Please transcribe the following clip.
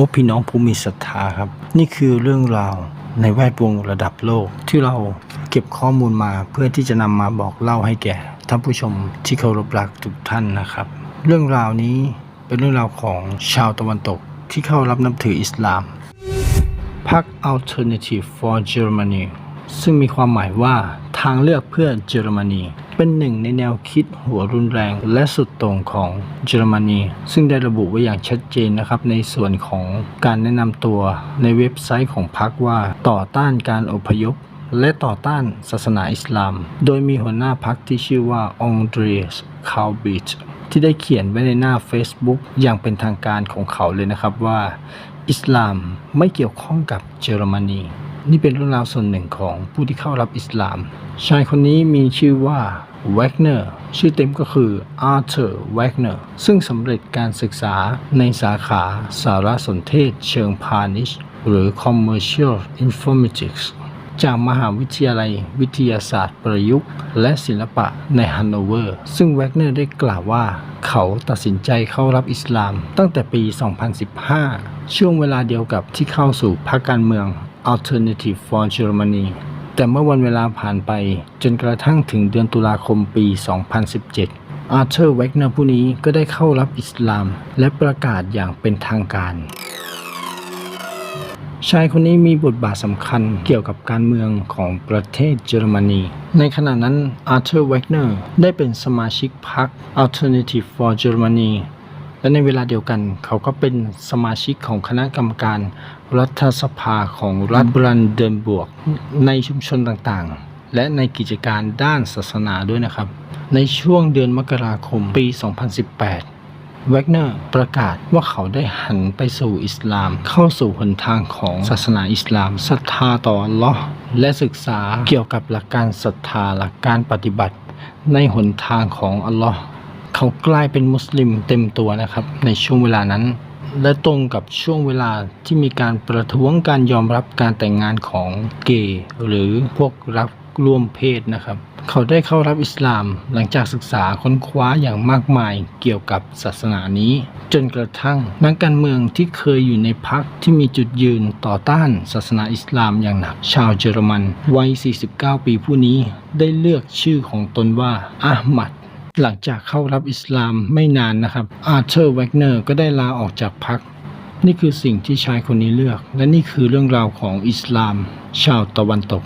อ้พี่น้องผู้มีศรัทธาครับ นี่คือเรื่องราวในแวดวงระดับโลก ที่เราเก็บข้อมูลมาเพื่อที่จะนำมาบอกเล่าให้แก่ท่านผู้ชมที่เคารพรักทุกท่านนะครับ เรื่องราวนี้เป็นเรื่องราวของชาวตะวันตกที่เข้ารับนับถืออิสลามพรรค Alternative for Germany ซึ่งมีความหมายว่าทางเลือกเพื่อเยอรมนี เป็นหนึ่งในแนวคิดหัวรุนแรงและสุดโต่งของเยอรมนี ซึ่งได้ระบุไว้อย่างชัดเจนนะครับ ในส่วนของการแนะนำตัวในเว็บไซต์ของพรรคว่าต่อต้านการอพยพและต่อต้านศาสนาอิสลาม โดยมีหัวหน้าพรรคที่ชื่อว่าองเดรียสคาลบิชที่ได้เขียนไว้ในหน้า Facebook อย่างเป็นทางการของเขาเลยนะครับว่า อิสลามไม่เกี่ยวข้องกับเยอรมนี นี่เป็นเรื่องราวส่วนหนึ่งของผู้ที่เข้ารับอิสลาม ชายคนนี้มีชื่อว่า แวกเนอร์ชื่อเต็มก็คืออาร์เธอร์แวกเนอร์ซึ่งสำเร็จการศึกษาในสาขาสารสนเทศเชิงพาณิชย์ หรือ Commercial Informatics จากมหาวิทยาลัยวิทยาศาสตร์ประยุกต์ และศิลปะในฮันโนเวอร์ ซึ่งแวกเนอร์ได้กล่าวว่า เขาตัดสินใจเข้ารับอิสลาม ตั้งแต่ปี 2015 ช่วงเวลาเดียวกับที่เข้าสู่พรรคการเมือง Alternative for Germany แต่เมื่อวันเวลาผ่านไปจนกระทั่งถึงเดือนตุลาคมปี 2017 อาร์เธอร์แวกเนอร์ผู้นี้ก็ได้เข้ารับอิสลาม และประกาศอย่างเป็นทางการ ชายคนนี้มีบทบาทสำคัญเกี่ยวกับการเมืองของประเทศเยอรมนี ในขณะนั้นอาร์เธอร์แวกเนอร์ได้เป็นสมาชิกพรรค Alternative for Germany และในเวลาเดียวกันเขาก็เป็นสมาชิกของคณะกรรมการรัฐสภาของรัฐบรันเดนบวก ในชุมชนต่างๆ และในกิจการด้านศาสนาด้วยนะครับ ในช่วงเดือนมกราคมปี 2018แวกเนอร์ประกาศว่าเขาได้หันไปสู่อิสลาม เข้าสู่หนทางของศาสนาอิสลามศรัทธาต่ออัลลอฮ์และศึกษาเกี่ยวกับหลักการศรัทธาหลักการปฏิบัติ ในหนทางของอัลลอฮ์ เขากลายเป็นมุสลิมเต็มตัวนะครับ ในช่วงเวลานั้น และตรงกับช่วงเวลาที่มีการประท้วงการยอมรับการแต่งงานของเกย์หรือพวกรักร่วมเพศนะครับ เขาได้เข้ารับอิสลามหลังจากศึกษาค้นคว้าอย่างมากมายเกี่ยวกับศาสนานี้ จนกระทั่งนักการเมืองที่เคยอยู่ในพรรคที่มีจุดยืนต่อต้านศาสนาอิสลามอย่างหนัก ชาวเยอรมันวัย 49 ปีผู้นี้ได้เลือกชื่อของตนว่าอาหมัด หลังจากเข้ารับอิสลามไม่นานนะครับอาร์เธอร์แวกเนอร์ก็ได้ลาออกจากพรรคนี่คือสิ่งที่ชายคนนี้เลือก และนี่คือเรื่องราวของอิสลาม ชาวตะวันตก